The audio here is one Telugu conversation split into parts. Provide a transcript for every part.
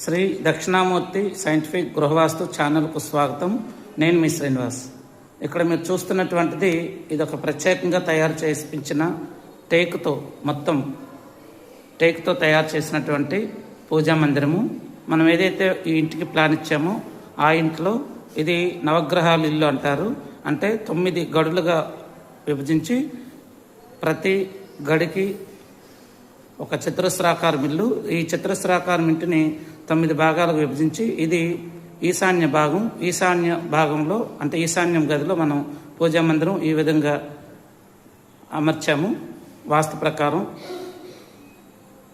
శ్రీ దక్షిణామూర్తి సైంటిఫిక్ గృహవాస్తు ఛానల్కు స్వాగతం. నేను మీ శ్రీనివాస్. ఇక్కడ మీరు చూస్తున్నటువంటిది ఇది ఒక ప్రత్యేకంగా తయారు చేసించిన టేకుతో మొత్తం టేకుతో తయారు చేసినటువంటి పూజా మందిరము. మనం ఏదైతే ఈ ఇంటికి ప్లాన్ ఇచ్చామో ఆ ఇంట్లో ఇది నవగ్రహాల ఇల్లు అంటారు. అంటే తొమ్మిది గడులుగా విభజించి ప్రతి గడికి ఒక చతురస్రాకారం ఇల్లు ఈ చతురస్రాకారం ఇంటిని తొమ్మిది భాగాలకు విభజించి ఇది ఈశాన్య భాగం. ఈశాన్య భాగంలో అంటే ఈశాన్యం గదిలో మనం పూజా మందిరం ఈ విధంగా అమర్చాము. వాస్తు ప్రకారం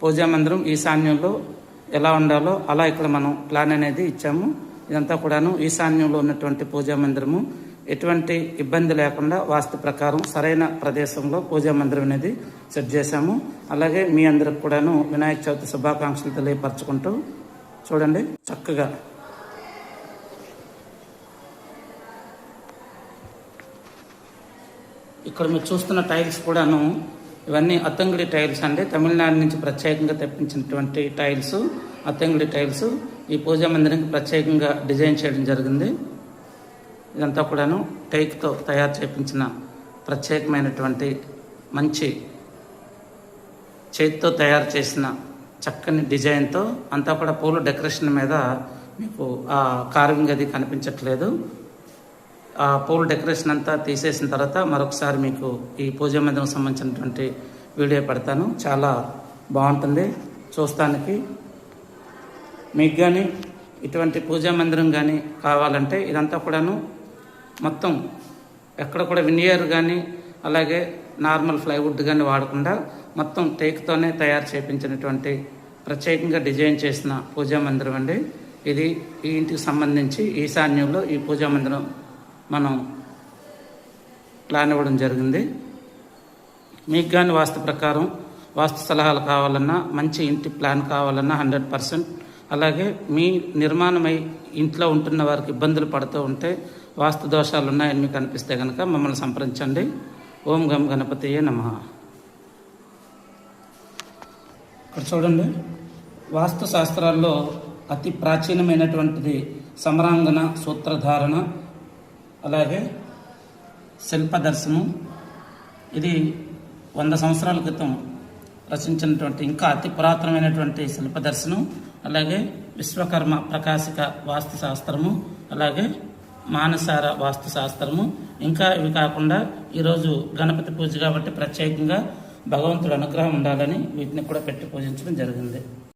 పూజా మందిరం ఈశాన్యంలో ఎలా ఉండాలో అలా ఇక్కడ మనం ప్లాన్ అనేది ఇచ్చాము. ఇదంతా కూడాను ఈశాన్యంలో ఉన్నటువంటి పూజా మందిరము. ఎటువంటి ఇబ్బంది లేకుండా వాస్తు ప్రకారం సరైన ప్రదేశంలో పూజా మందిరం అనేది సెట్ చేశాము. అలాగే మీ అందరికి కూడాను వినాయక చవితి శుభాకాంక్షలు తెలియపరచుకుంటూ చూడండి చక్కగా. ఇక్కడ మీరు చూస్తున్న టైల్స్ కూడాను ఇవన్నీ అత్తంగిడి టైల్స్ అండి. తమిళనాడు నుంచి ప్రత్యేకంగా తెప్పించినటువంటి టైల్స్ అత్తంగిడి టైల్స్. ఈ పూజా మందిరానికి ప్రత్యేకంగా డిజైన్ చేయడం జరిగింది. ఇదంతా కూడాను టేక్తో తయారు చేయించిన ప్రత్యేకమైనటువంటి మంచి చేతితో తయారు చేసిన చక్కని డిజైన్తో అంతా కూడా పూల డెకరేషన్ మీద మీకు ఆ కార్వింగ్ అది కనిపించట్లేదు. ఆ పూల డెకరేషన్ అంతా తీసేసిన తర్వాత మరొకసారి మీకు ఈ పూజా మందిరం సంబంధించినటువంటి వీడియో పెడతాను. చాలా బాగుంటుంది. చూస్తానికి మీకు కానీ ఇటువంటి పూజా మందిరం కానీ కావాలంటే ఇదంతా కూడాను మొత్తం ఎక్కడ కూడా వినియర్ కానీ అలాగే నార్మల్ ప్లైవుడ్ కానీ వాడకుండా మొత్తం టేక్తోనే తయారు చేయించినటువంటి ప్రత్యేకంగా డిజైన్ చేసిన పూజా మందిరం అండి. ఇది ఈ ఇంటికి సంబంధించి ఈశాన్యంలో ఈ పూజా మందిరం మనం ప్లాన్ ఇవ్వడం జరిగింది. మీకు కానీ వాస్తు ప్రకారం వాస్తు సలహాలు కావాలన్నా మంచి ఇంటి ప్లాన్ కావాలన్నా హండ్రెడ్ పర్సెంట్ అలాగే మీ నిర్మాణమై ఇంట్లో ఉంటున్న వారికి ఇబ్బందులు పడుతూ ఉంటే వాస్తు దోషాలు ఉన్నాయని మీకు అనిపిస్తే కనుక మమ్మల్ని సంప్రదించండి. ఓం గం గణపతియే నమ. ఇక్కడ చూడండి. వాస్తు శాస్త్రాల్లో అతి ప్రాచీనమైనటువంటిది సమరాంగన సూత్రధారణ అలాగే శిల్పదర్శనం. ఇది వంద సంవత్సరాల క్రితం రచించినటువంటి ఇంకా అతి పురాతనమైనటువంటి శిల్ప దర్శనం అలాగే విశ్వకర్మ ప్రకాశిక వాస్తు శాస్త్రము అలాగే మానసార వాస్తు శాస్త్రము ఇంకా ఇవి కాకుండా ఈరోజు గణపతి పూజ కాబట్టి ప్రత్యేకంగా భగవంతుడు అనుగ్రహం ఉండాలని వీటిని కూడా పెట్టి పూజించడం జరిగింది.